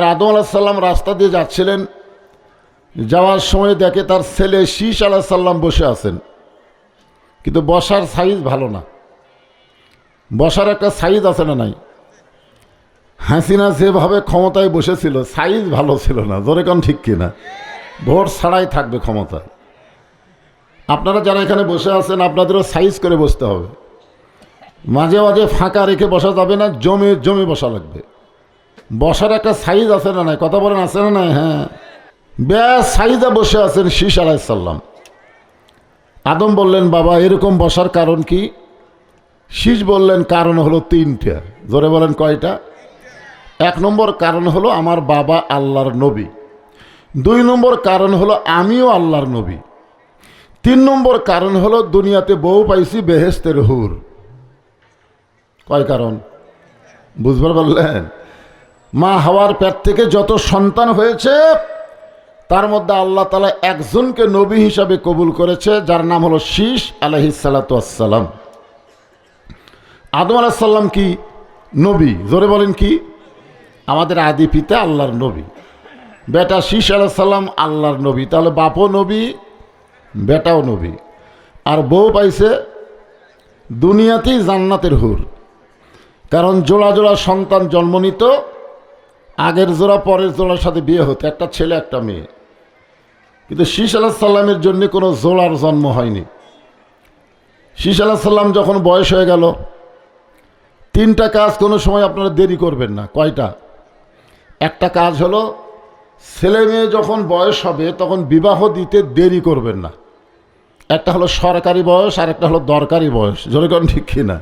আর আদম আলাহিসাল্লাম রাস্তা দিয়ে যাচ্ছিলেন। যাওয়ার সময় দেখে তার ছেলে শীষ আলাহিসাল্লাম বসে আছেন। কিন্তু বসার সাইজ ভালো না। বসার একটা সাইজ আছে না নাই? হাসিনা যেভাবে ক্ষমতায় বসেছিল সাইজ ভালো ছিল না। জোরে কোন ঠিক কিনা ভোট ছাড়াই থাকবে ক্ষমতায় আপনারা যারা এখানে বসে আছেন, আপনাদেরও সাইজ করে বসতে হবে। মাঝে মাঝে ফাঁকা রেখে বসা যাবে না, জমে জমে বসা লাগবে। বসার একটা সাইজ আছে না নাই? কথা বলেন, আছে না নাই? হ্যাঁ। ব্যাস সাইজে বসে আছেন শীষ আলাইসাল্লাম আদম বললেন, বাবা, এরকম বসার কারণ কি? শীষ বললেন, কারণ হলো তিনটা। জোরে বলেন, কয়টা? এক নম্বর কারণ হলো আমার বাবা আল্লাহর নবী। দুই নম্বর কারণ হলো আমিও আল্লাহর নবী। তিন নম্বর কারণ হলো দুনিয়াতে বউ পাইছি বেহেস্তের হুর। কয় কারণ? বুঝবার পারলেন? মা হাওয়ার পেট থেকে যত সন্তান হয়েছে, তার মধ্যে আল্লাহ তালা একজনকে নবী হিসাবে কবুল করেছে, যার নাম হলো শীষ আলহিসাল্লাম আদম আলাহিসাল্লাম কি নবী? জোরে বলেন কি? আমাদের আদি পিতা আল্লাহর নবী। বেটা শীষ আলাহিসাল্লাম আল্লাহর নবী। তাহলে বাপও নবী, বেটাও নবী। আর বউ পাইছে দুনিয়াতেই জান্নাতের হুর। কারণ জোড়া জোড়া সন্তান জন্ম নিত আগের জোড়া, পরের জোড়ার সাথে বিয়ে হতো, একটা ছেলে, একটা মেয়ে। কিন্তু শীষ আলাহ সাল্লামের জন্য কোনো জোড়ার জন্ম হয়নি। শীষ আলাহ সাল্লাম যখন বয়স হয়ে গেল, তিনটা কাজ কোনো সময় আপনারা দেরি করবেন না, কয়টা? একটা কাজ হলো, ছেলে মেয়ে যখন বয়স হবে, তখন বিবাহ দিতে দেরি করবেন না। একটা হলো সরকারি বয়স, আর একটা হলো দরকারি বয়স। কোন ঠিক কিনা?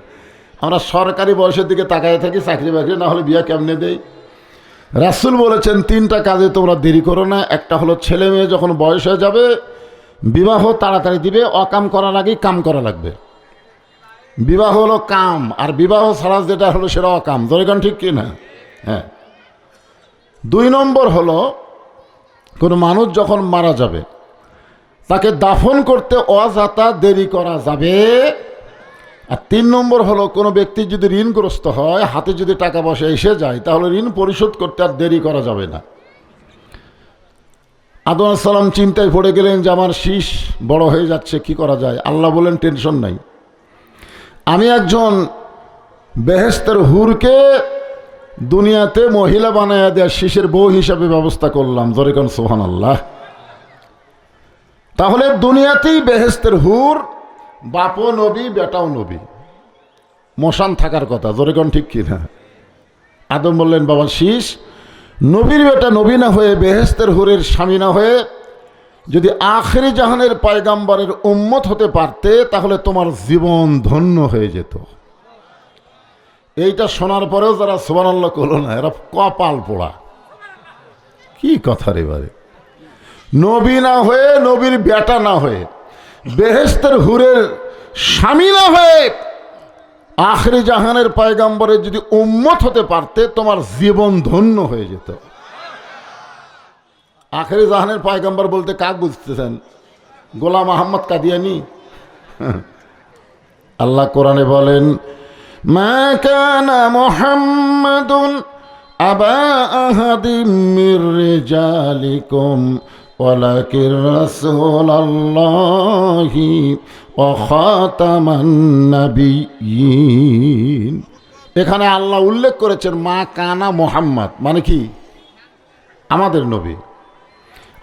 আমরা সরকারি বয়সের দিকে তাকায় থাকি, চাকরি বাকরি না হলে বিয়া কেমনে দেই? রাসুল বলেছেন, তিনটা কাজে তোমরা দেরি করো না। একটা হলো ছেলে মেয়ে যখন বয়স হয়ে যাবে, বিবাহ তাড়াতাড়ি দিবে, অকাম করার আগেই কাম করা লাগবে। বিবাহ হলো কাম, আর বিবাহ ছাড়া যেটা হলো সেটা অকাম। দরিকান ঠিক কি না হ্যাঁ। দুই নম্বর হলো, কোনো মানুষ যখন মারা যাবে, তাকে দাফন করতে অযাতা দেরি করা যাবে। আর তিন নম্বর হলো, কোনো ব্যক্তি যদি ঋণগ্রস্ত হয়, হাতে যদি টাকা পয়সা এসে যায়, তাহলে ঋণ পরিশোধ করতে আর দেরি করা যাবে না। আদম সালাম চিন্তায় পড়ে গেলেন যে, আমার শীষ বড় হয়ে যাচ্ছে, কি করা যায়? আল্লাহ বলেন টেনশন নাই। আমি একজন বেহেস্তের হুরকে দুনিয়াতে মহিলা বানায় দেওয়ার শীষের বউ হিসাবে ব্যবস্থা করলাম। জরিকন সোহান আল্লাহ তাহলে দুনিয়াতেই বেহেস্তের হুর বাপও নবী, বেটাও নবী। মশান থাকার কথা জোরেগণ ঠিক কি না? আদম বললেন, বাবা, শীষ, নবীর বেটা নবী না হয়ে বেহেস্তের হুরের স্বামী না হয়ে যদি আখেরি জাহানের পয়গাম্বরের উম্মত হতে পারতে, তাহলে তোমার জীবন ধন্য হয়ে যেত। এইটা শোনার পরেও যারা সোবানাল্লাহ করল না, এরা কপাল পোড়া। কি কথা রে বারে? নবী না হয়ে, নবীর বেটা না হয়ে বেহেস্তের হুরের স্বামী না হয়ে আখরি জাহানের পায়গাম্বরে যদি উম্মত হতে পারতে, তোমার জীবন ধন্য হয়ে যেত। আখরি জাহানের পায়গাম্বর বলতে কাক বুঝতেছেন? গোলাম আহম্মদ কাদিয়ানি। আল্লাহ কোরআনে বলেন, মা আবা আহাদিম মির ولكن رسول الله وخاتم النبيين এখানে আল্লাহ উল্লেখ করেছেন মা কানা মোহাম্মদ মানে কি আমাদের নবী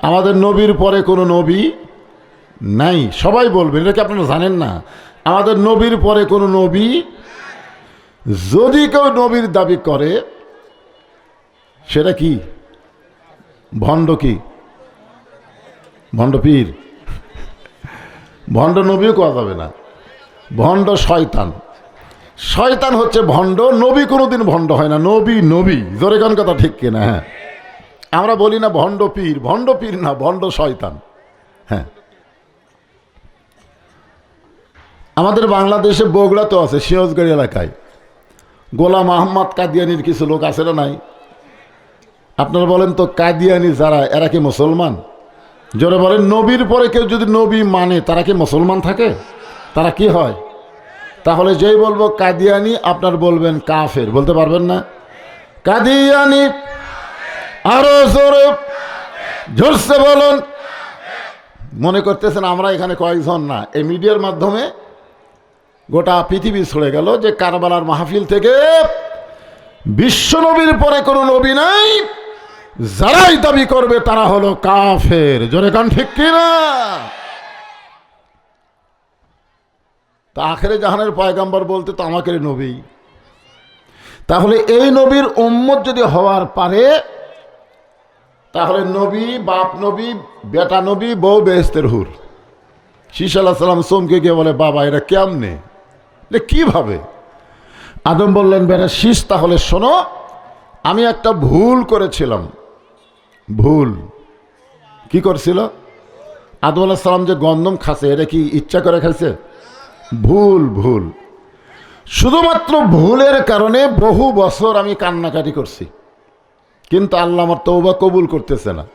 আমাদের নবীর পরে কোনো নবী নাই সবাই বলবেন এটা কি আপনারা জানেন না আমাদের নবীর পরে কোনো নবী যদি কেউ নবীর দাবি করে সেটা কি ভণ্ড কি ভণ্ড পীর। ভণ্ড নবীও কোয়া যাবে না। ভণ্ড শয়তান। শয়তান হচ্ছে ভণ্ড, নবী কোনোদিন ভণ্ড হয় না। নবী নবী। জোরে গান কথা ঠিক কিনা হ্যাঁ। আমরা বলি না ভণ্ড পীর ভণ্ড পীর না, ভণ্ড শয়তান। হ্যাঁ। আমাদের বাংলাদেশে বগুড়াতেও আছে, সিরাজগড় এলাকায়। গোলাম আহম্মদ কাদিয়ানির কিছু লোক আছে না নাই? আপনারা বলেন তো কাদিয়ানি যারা, এরা কি মুসলমান? জোরে বলেন, নবীর পরে কেউ যদি নবী মানে তারা কি মুসলমান থাকে? তারা কি হয়? তাহলে যেই বলব, কাদিয়ানি আপনার বলবেন কাফের, বলতে পারবেন না? কাদিয়ানি আরও জোরে জোরসে বলুন। মনে করতেছেন আমরা এখানে কয়েকজন না, এই মিডিয়ার মাধ্যমে গোটা পৃথিবী ছড়ে গেল যে কারবালার মাহফিল থেকে বিশ্ব নবীর পরে কোনো নবী নাই। যারাই দাবি করবে তারা হলো কাফের। জোরে কান ঠিক কিনা? তা আখেরে জাহানের পয়গাম্বর বলতে তো আমাকে নবী। তাহলে এই নবীর উম্মত যদি হওয়ার পারে, তাহলে নবী, বাপ নবী, বেটা নবী, বউ বেহেস্তের হুর। শীষ আল্লাহ সাল্লাম সোমকে গিয়ে বলে, বাবা এটা কেমনে? কীভাবে? আদম বললেন, বেটা, শীষ, তাহলে শোনো, আমি একটা ভুল করেছিলাম। ভুল। কি করছিল? আদম আল্লাহ সাল্লাম যে গন্ধম খাসে এটা কি ইচ্ছা করে খাইছে? ভুল ভুল। শুধুমাত্র ভুলের কারণে বহু বছর আমি কান্নাকাটি করছি। কিন্তু আল্লাহ আমার তৌবা কবুল করতেছে না।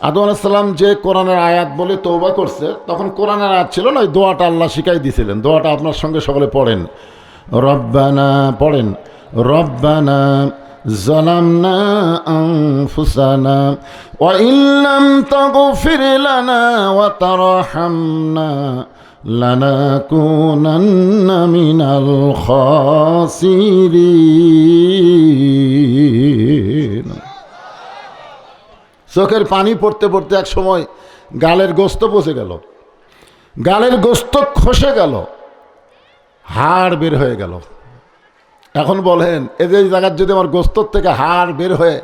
আদম আলাইসাল্লাম যে কোরআনের আয়াত বলে তৌবা করছে, তখন কোরআনের আয়াত ছিল না, ওই দোয়াটা আল্লাহ শিখাই দিয়েছিলেন দোয়াটা আপনার সঙ্গে সকলে পড়েন। রব্বানা পড়েন। রব্বানা ظلمنا أنفسنا وإن لم تغفر لنا وترحمنا لنكونن من الخاسرين চোখের পানি পড়তে পড়তে এক সময় গালের গোস্ত পচে গেল গালের গোস্ত খসে গেল হাড় বের হয়ে গেল এখন বলেন, এই যে জায়গার যদি আমার গোস্তর থেকে হাড় বের হয়ে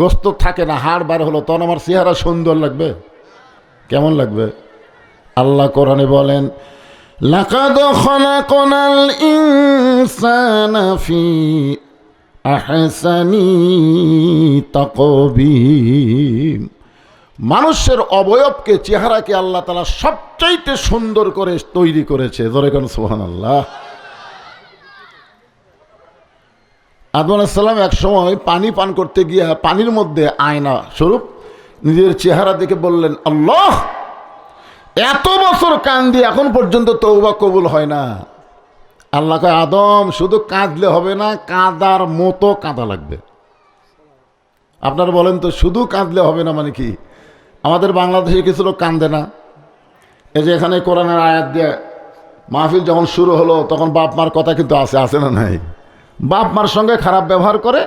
গোস্ত থাকে না, হাড় বার হলো, তখন আমার চেহারা সুন্দর লাগবে? কেমন লাগবে? আল্লাহ কোরআনে বলেন মানুষের অবয়বকে, চেহারাকে আল্লাহ তালা সবচাইতে সুন্দর করে তৈরি করেছে। ধরে কেন সোহান আল্লাহ আদম আলাহিসাল্লাম এক সময় পানি পান করতে গিয়ে পানির মধ্যে আয়না স্বরূপ নিজের চেহারা দেখে বললেন, আল্লাহ, এত বছর কান্দি এখন পর্যন্ত তৌবা কবুল হয় না। আল্লাহ আদম, শুধু কাঁদলে হবে না, কাঁদার মতো কাঁদা লাগবে। আপনারা বলেন তো, শুধু কাঁদলে হবে না মানে কি? আমাদের বাংলাদেশে কিছু লোক কান্দে না। এই যে এখানে কোরআনের আয়াত দিয়ে মাহফিল যখন শুরু হলো, তখন বাপ মার কথা কিন্তু আছে আছে না নাই? বাপ মার সঙ্গে খারাপ ব্যবহার করে,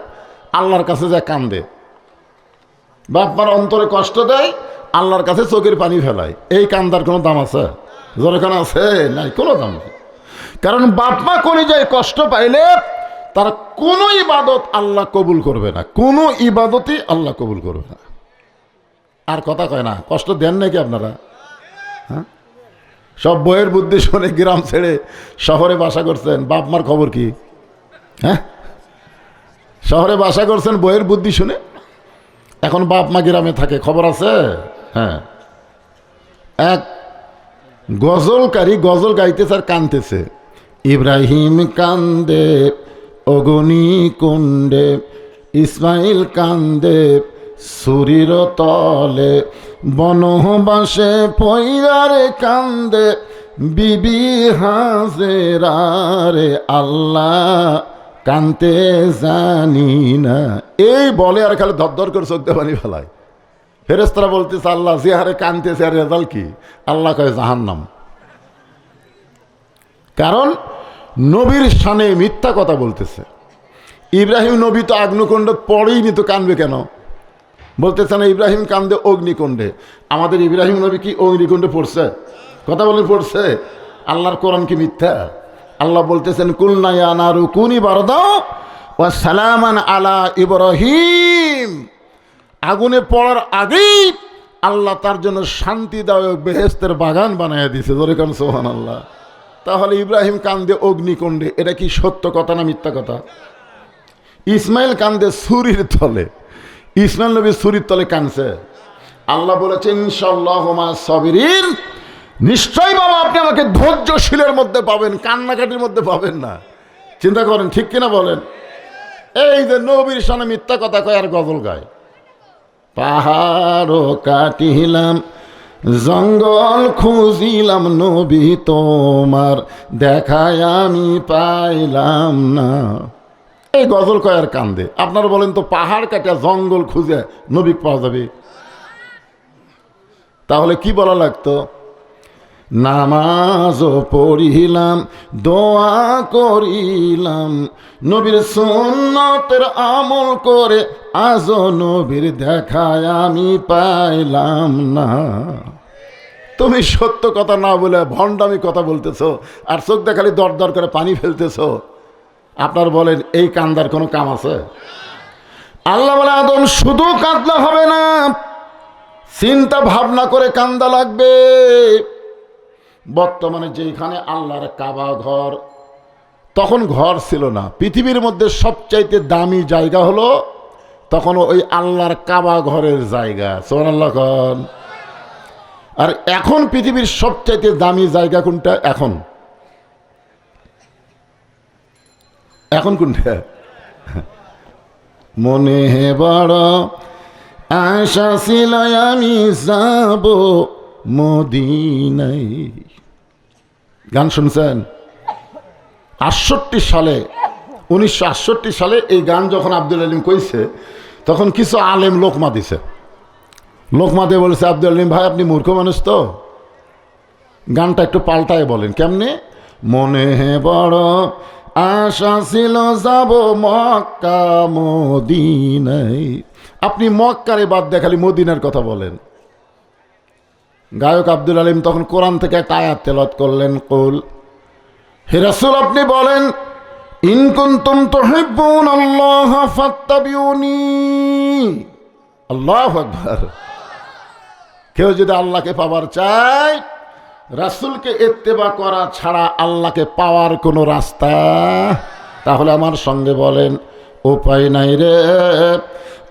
আল্লাহর কাছে যায় কান্দে। বাপ মার অন্তরে কষ্ট দেয়, আল্লাহর কাছে চোখের পানি ফেলায়। এই কান্দার কোনো দাম আছে? যেখানে আছে? নাই, কোনো দাম নেই। কারণ বাপ মা কোনে যায় কষ্ট পাইলে, তার কোনো ইবাদত আল্লাহ কবুল করবে না। কোনো ইবাদতই আল্লাহ কবুল করবে না। আর কথা কয় না, কষ্ট দেন নাকি আপনারা? হ্যাঁ? সব বইয়ের বুদ্ধি শুনে গ্রাম ছেড়ে শহরে বাসা করছেন, বাপ মার খবর কি? হ্যাঁ? শহরে বাসা করছেন বইয়ের বুদ্ধি শুনে? এখন বাপ মা গ্রামে থাকে, খবর আছে? হ্যাঁ। এক গজলকারী গজল গাইতেছে আর কানতেছে। ইব্রাহিম কান্দে, অগনি কুণ্ডে, ইসমাইল কান্দে, সুরির তলে, বনবাসে পৈরারে কান্দে, বিবি হাজেরারে আল্লাহ কানতে জানি না। এই বলে আর খালি ধর করে চোখ দিয়ে পানি ফেলায়। ফেরেস্তারা বলতেছে, আল্লাহ, যে হারে কানতেছে আর রেজাল্ট কি? আল্লাহ কয়, জাহান্নাম। কারণ নবীর সানে মিথ্যা কথা বলতেছে। ইব্রাহিম নবী তো আগ্নকুণ্ড পরেই নি তো কানবে কেন? বলতেছে না, ইব্রাহিম কান্দে অগ্নিকুণ্ডে। আমাদের ইব্রাহিম নবী কি অগ্নিকুণ্ডে পড়ছে? কথা বলে পড়ছে? আল্লাহর কোরআন কি মিথ্যা? আল্লাহ বলতেছেন কুলনায়া নারু কুনি বারদাও ও সালামান আলা ইব্রাহিম। আগুনে পড়ার আগেই আল্লাহ তার জন্য শান্তিদায়ক বেহেস্তের বাগান বানাইয়া দিছে কারণ সোহান আল্লাহ তাহলে ইব্রাহিম কান্দে অগ্নিকুণ্ডে, এটা কি সত্য কথা না মিথ্যা কথা? ইসমাইল কান্দে সুরির তলে। ইসমাইল নবী সুরির তলে কানছে আল্লাহ বলেছেন ইনশাল্লাহ সবিরিন। নিশ্চয় বাবা, আপনি আমাকে ধৈর্যশীলের মধ্যে পাবেন, কান্নাকাটির মধ্যে পাবেন না। চিন্তা করেন, ঠিক কিনা বলেন? এই যে নবীর সামনে মিথ্যা কথা কয় আর গজল গায়। পাহাড়ও কাটিলাম, জঙ্গল খুঁজিলাম, নবী তোমার দেখায় আমি পাইলাম না। এই গজল কয়ার কান্দে। আপনারা বলেন তো, পাহাড় কাটা জঙ্গল খুঁজে নবী পাওয়া যাবে? তাহলে কি বলা লাগতো? নামাজও পড়িলাম, দোয়া করিলাম। নবীর সুন্নতের আমল করে আজও নবীর দেখায় আমি পাইলাম না। তুমি সত্য কথা না বলে ভণ্ডামি কথা বলতেছো, আর চোখ দেখালি দর দর করে পানি ফেলতেছো। আপনার বলেন, এই কান্দার কোনো কাম আছে? আল্লাহ বলে, আদম, শুধু কাঁদলে হবে না, চিন্তা ভাবনা করে কান্দা লাগবে। বর্তমানে যেখানে আল্লাহর কাবা ঘর, তখন ঘর ছিল না। পৃথিবীর মধ্যে সবচাইতে দামি জায়গা হলো তখন ওই আল্লাহর কাবা ঘরের জায়গা। সোহান আল্লাহ খান আর এখন পৃথিবীর সবচাইতে দামি জায়গা কোনটা? এখন। এখন কোনটা? মনে বড় আশা ছিল আমি যাব। মদিনাই। গান শুনছেন? আটষট্টি সালে, উনিশশো আটষট্টি সালে এই গান যখন আব্দুল আলিম কইছে, তখন কিছু আলেম লোকমা দিছে লোকমা দিয়ে বলেছে, আব্দুল আলিম ভাই, আপনি মূর্খ মানুষ তো? গানটা একটু পাল্টায় বলেন, কেমনে? মনে বড় আশা ছিল যাব মক্কা, মদিনাই। আপনি মক্কারে বাদ দেখালি মদিনার কথা বলেন। গায়ক আব্দুল আলিম তখন কোরআন থেকে একটা আয়াত তেলত করলেন, কুল, হে রাসূল, আপনি বলেন, ইন কুনতুম তুহিব্বুন আল্লাহ ফাত্তাবিউনি। আল্লাহু আকবার। কেউ যদি আল্লাহকে পাওয়ার চায়, রাসূলকে ইত্তেবা করা ছাড়া আল্লাহকে পাওয়ার কোনো রাস্তা, তাহলে আমার সঙ্গে বলেন, উপায় নাই রে,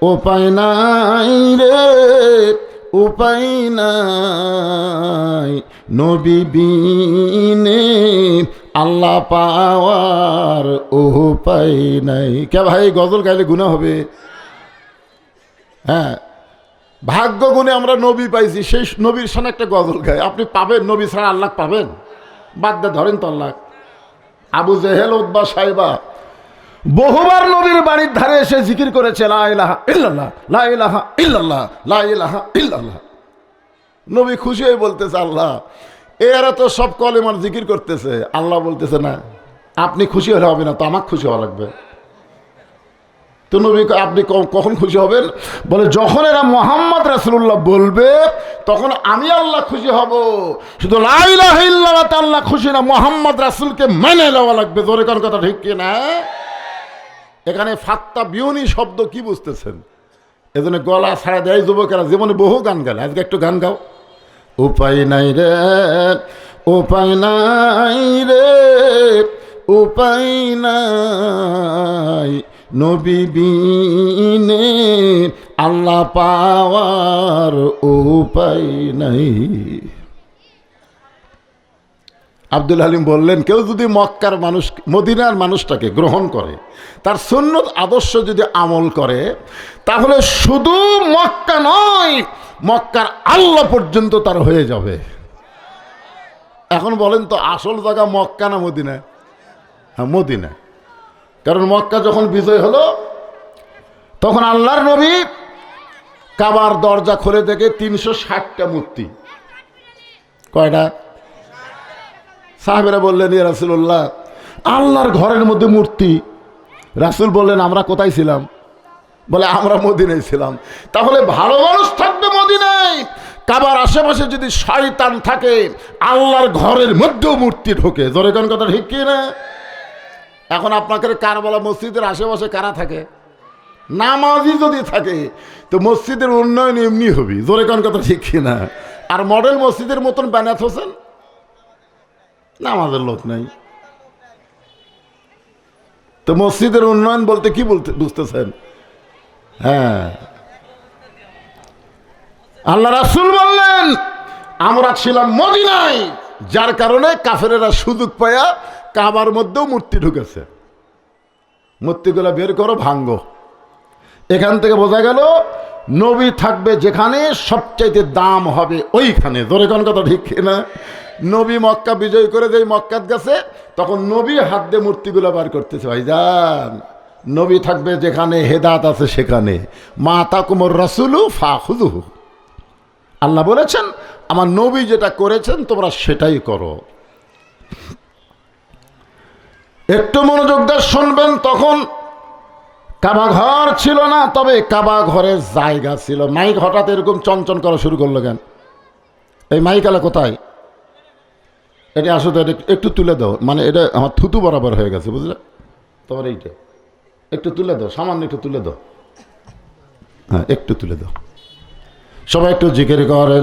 উপায় নাই রে। উপায় নাই। নবী বিনে আল্লাহ পাওয়ার উপায় নাই। কে ভাই, গজল গাইলে গুণা হবে? হ্যাঁ ভাগ্য গুণে আমরা নবী পাইছি, সেই নবীর সামনে একটা গজল গায় আপনি পাবেন, নবী ছাড়া আল্লাহ পাবেন? বাদ দিয়ে ধরেন তো আল্লাহ। আবু জেহেল উদ্বা সাহেবা বহুবার নবীর বাড়ির ধারে এসে জিকির করেছে নবী খুশি হয়ে বলতেছে, আল্লাহ, এরা তো সব কলেমার জিকির করতেছে। আল্লাহ বলতেছে, না, আপনি খুশি হলে হবে না, তো আমার খুশি হওয়া লাগবে। তো নবী আপনি কখন খুশি হবেন? বলে, যখন এরা মোহাম্মদ রাসুল্লাহ বলবে, তখন আমি আল্লাহ খুশি হব। শুধু লাইলাহ আল্লাহ খুশি না, মোহাম্মদ রাসুলকে মেনে নেওয়া লাগবে। জোরে কোন কথা ঠিক কি না এখানে ফাত্তা বিউনি শব্দ কি বুঝতেছেন? এজন্য গলা ছাড়া দেয় যুবকেরা, জীবনে বহু গান গেলে আজকে একটু গান গাও। উপায় নাই রে, উপায় নাই রে, উপায় নাই। নবীবিনে আল্লাহ পাওয়ার উপায় নাই। আব্দুল হালিম বললেন, কেউ যদি মক্কার মানুষ, মদিনার মানুষটাকে গ্রহণ করে, তার সুন্নত আদর্শ যদি আমল করে, তাহলে শুধু মক্কা নয়, মক্কার আল্লাহ পর্যন্ত তার হয়ে যাবে। এখন বলেন তো, আসল জায়গা মক্কা না মদিনা? হ্যাঁ মদিনা। কারণ মক্কা যখন বিজয় হলো, তখন আল্লাহর নবী কাবার দরজা খুলে দেখে তিনশো ষাটটা মূর্তি। কয়টা? সাহেবেরা বললেন, ইয়া রাসুল্লাহ আল্লাহর ঘরের মধ্যে মূর্তি। রাসুল বললেন, আমরা কোথায় ছিলাম? বলে, আমরা মদিনায় ছিলাম। তাহলে ভালো মানুষ থাকবে মদিনায়। কাবার আশেপাশে যদি শয়তান থাকে, আল্লাহর ঘরের মধ্যেও মূর্তি ঢোকে। জোরে কোন কথা ঠিক না এখন আপনাকে কারবালা মসজিদের আশেপাশে কারা থাকে? নামাজি যদি থাকে, তো মসজিদের উন্নয়ন এমনি হবে। জোরে কোন কথা ঠিক কি না আর মডেল মসজিদের মতন বানাত হোসেন? নামাজের লোক নাই। তো মসজিদের উন্নয়ন বলতে কি বলতে বুঝতেছেন? হ্যাঁ। আল্লাহ রাসুল বললেন, আমরা ছিলাম মদিনায়, যার কারণে কাফেরেরা সুযোগ পায়া কাবার মধ্যেও মূর্তি ঢুকেছে। মূর্তিগুলো বের করো, ভাঙ্গ। এখান থেকে বোঝা গেল, নবী থাকবে যেখানে সবচাইতে দাম হবে ওইখানে। ধরে কোন কথা ঠিক না নবী মক্কা বিজয় করে যেই মক্কাত গেছে, তখন নবী হাত দিয়ে মূর্তিগুলো বার করতেছে, ভাইজান। নবী থাকবে যেখানে হেদাত আছে সেখানে। মা তাকুমর রসুলু ফা আল্লাহ বলেছেন, আমার নবী যেটা করেছেন, তোমরা সেটাই করো। একটু মনোযোগ দিয়ে শুনবেন, তখন কাবা ঘর ছিল না, তবে কাবা ঘরের জায়গা ছিল। মাইক হঠাৎ এরকম চঞ্চন করা শুরু করল কেন? এই মাইক কোথায়? এটা আসলে এটা একটু তুলে দাও। মানে এটা আমার থুতু বরাবর হয়ে গেছে, বুঝলে? তোমার এইটা। একটু তুলে দাও, সামান্য একটু তুলে দাও। হ্যাঁ একটু তুলে দাও। সবাই একটু জিকির করে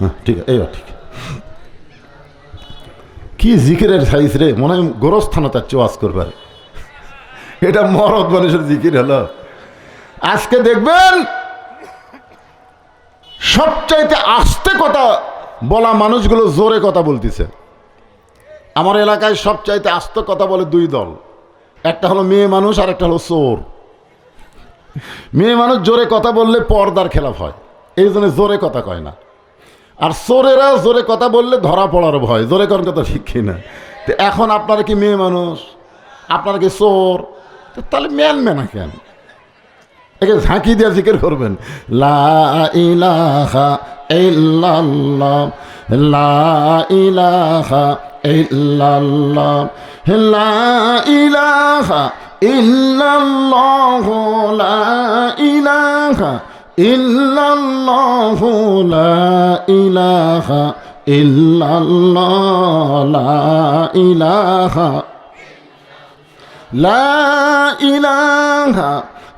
হ্যাঁ ঠিক আছে এইবার ঠিক। কি জিকিরের সাইজ রে, মনে হয় গোরস্থানে তার চোয়াজ করবার এটা মরদ মানুষের জিকির হলো। আজকে দেখবেন সবচাইতে আস্তে কথা বলা মানুষগুলো জোরে কথা বলতেছে। আমার এলাকায় সবচাইতে আস্তে কথা বলে দুই দল। একটা হলো মেয়ে মানুষ, আর একটা হলো চোর। মেয়ে মানুষ জোরে কথা বললে পর্দার খেলাফ হয়। এই জন্য জোরে কথা কয় না। আর চোরেরা জোরে কথা বললে ধরা পড়ার ভয়। জোরে করার কথা ঠিক না তো এখন আপনারা কি মেয়ে মানুষ? আপনারা কি চোর? তাহলে ম্যান মেনা কেন? একে ঝাঁকি দিয়ে জিকির করবেন। লা ইলাহা ইল্লাল্লাহ, লা ইলাহা ইল্লাল্লাহ, লা ইলাহা ইল্লাল্লাহ, লা ইলাহা ইল্লাল্লাহ, লা ইলাহা ইল্লাল্লাহ, লা ইলাহা লা ইলাহা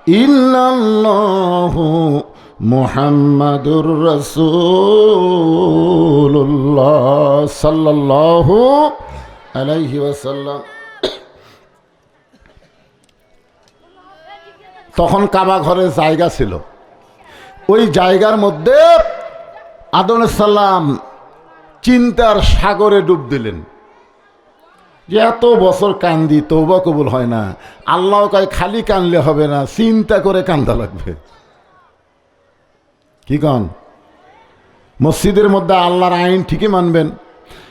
ইল্লাল্লাহ মুহাম্মাদুর রাসূলুল্লাহ সাল্লাল্লাহু আলাইহি ওয়াসাল্লাম। তখন কাবা ঘরে জায়গা ছিল। ওই জায়গার মধ্যে আদম সাল্লাম চিন্তার সাগরে ডুব দিলেন। যে এত বছর কান্দি তৌবা কবুল হয় না। আল্লাহ কয়, খালি কানলে হবে না, চিন্তা করে কান্দা লাগবে। কি কন? মসজিদের মধ্যে আল্লাহর আইন ঠিকই মানবেন,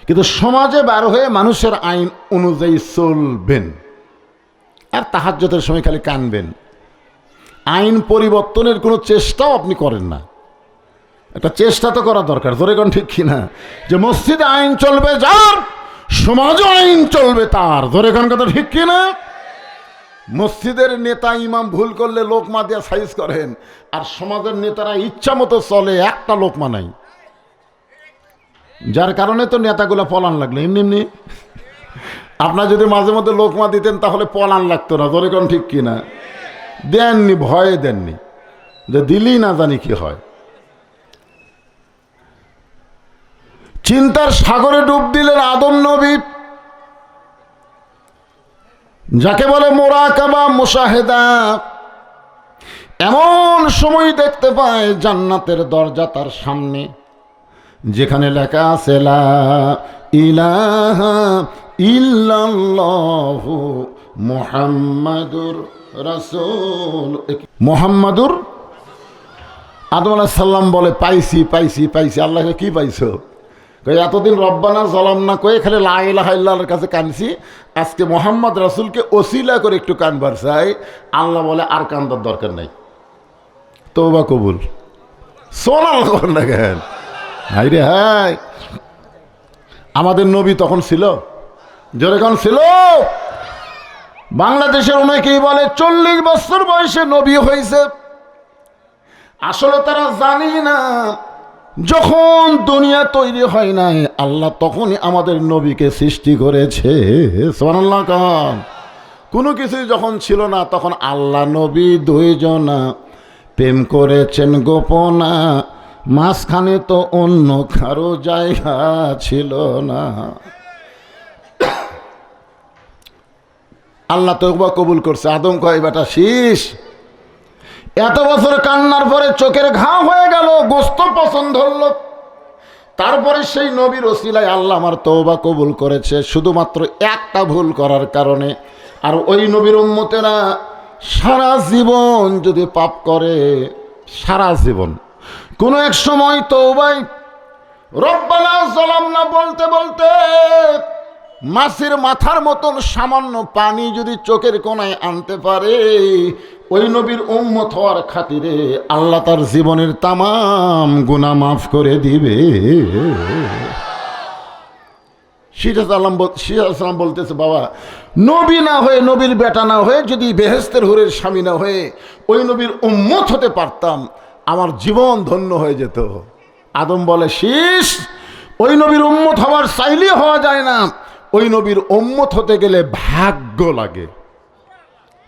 কিন্তু সমাজে বার হয়ে মানুষের আইন অনুযায়ী চলবেন। আর তাহাজ্যতের সময় খালি কানবেন। আইন পরিবর্তনের কোনো চেষ্টাও আপনি করেন না। একটা চেষ্টা তো করা দরকার ধরে কোন ঠিক কিনা? যে মসজিদে আইন চলবে, যার সমাজও আইন চলবে তার। ধরে কোন কথা ঠিক কিনা মসজিদের নেতা ইমাম ভুল করলে লোকমা দিয়ে সাইজ করেন। আর সমাজের নেতারা ইচ্ছা মতো চলে, একটা লোকমা নাই। যার কারণে তো নেতাগুলো পলান লাগল। এমনি এমনি আপনার যদি মাঝে মধ্যে লোকমা দিতেন, তাহলে পলান লাগতো না। ধরে কোন ঠিক কিনা দেননি, ভয়ে দেননি। যে দিলি না জানি কি হয়। চিন্তার সাগরে ডুব দিলেন আদম নবী। যাকে বলে মোরাকাবা মুশাহেদা। এমন সময় দেখতে পায় জান্নাতের দরজা তার সামনে, যেখানে লেখা আছে ইলাহা ইল্লাল্লাহু মুহাম্মাদুর রাসূল। মুহাম্মাদুর? আদম আলাহ সাল্লাম বলে, পাইছি পাইছি পাইছি। আল্লাহকে কি পাইছো? এতদিন রব্বানা জলাম না কয়ে খালি লাইলাহার কাছে কানছি আজকে মোহাম্মদ রাসুলকে ওসিলা করে একটু কানবার চাই। আল্লাহ বলে, আর কান্দার দরকার নাই। তৌবা কবুল। রে হাই। আমাদের নবী তখন ছিল? যেরকম ছিল? বাংলাদেশের অনেকেই বলে, চল্লিশ বছর বয়সে নবী হয়েছে। আসলে তারা জানি না। যখন দুনিয়া তৈরি হয় নাই, আল্লাহ তখনই আমাদের নবীকে সৃষ্টি করেছে। কোনো। কিছুই যখন ছিল না, তখন আল্লাহ নবী দুইজনা প্রেম করেছেন গোপনা। মাঝখানে তো অন্য কারও জায়গা ছিল না। আল্লাহ তো কবুল করছে। আদম কয় বেটা শীষ এত বছর কান্নার পরে চোখের ঘা হয়ে গেল, গোস্ত পছন্দ হল। তারপরে সেই নবীর ওসিলায় আল্লাহ আমার তৌবা কবুল করেছে, শুধুমাত্র একটা ভুল করার কারণে। আর ওই নবীর উম্মতেরা সারা জীবন যদি পাপ করে, সারা জীবন। কোনো এক সময় তৌবাই রব্বানা জলাম না বলতে বলতে মাছের মাথার মতন সামান্য পানি যদি চোখের কোনায় আনতে পারে, ওই নবীর উম্মত হওয়ার খাতিরে আল্লাহ তার জীবনের তামাম গুনাহ মাফ করে দিবে। সিরাজ আলম বল- সিরাজ বলতেছে, বাবা, নবী না হয়ে, নবীর বেটা না হয়ে, যদি বেহেস্তের হুরের স্বামী না হয়ে ওই নবীর উম্মত হতে পারতাম, আমার জীবন ধন্য হয়ে যেত। আদম বলে শীষ ওই নবীর উম্মত হওয়ার চাইলে হওয়া যায় না। ওই নবীর ওম্মত হতে গেলে ভাগ্য লাগে।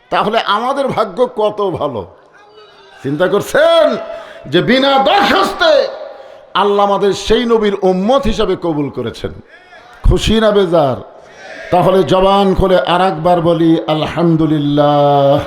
তাহলে আমাদের ভাগ্য কত ভালো? চিন্তা করছেন? যে বিনা দরখাস্তে আল্লাহ আমাদের সেই নবীর ওম্মত হিসাবে কবুল করেছেন। খুশি না বেজার? তাহলে জবান করে আর বলি, আলহামদুলিল্লাহ।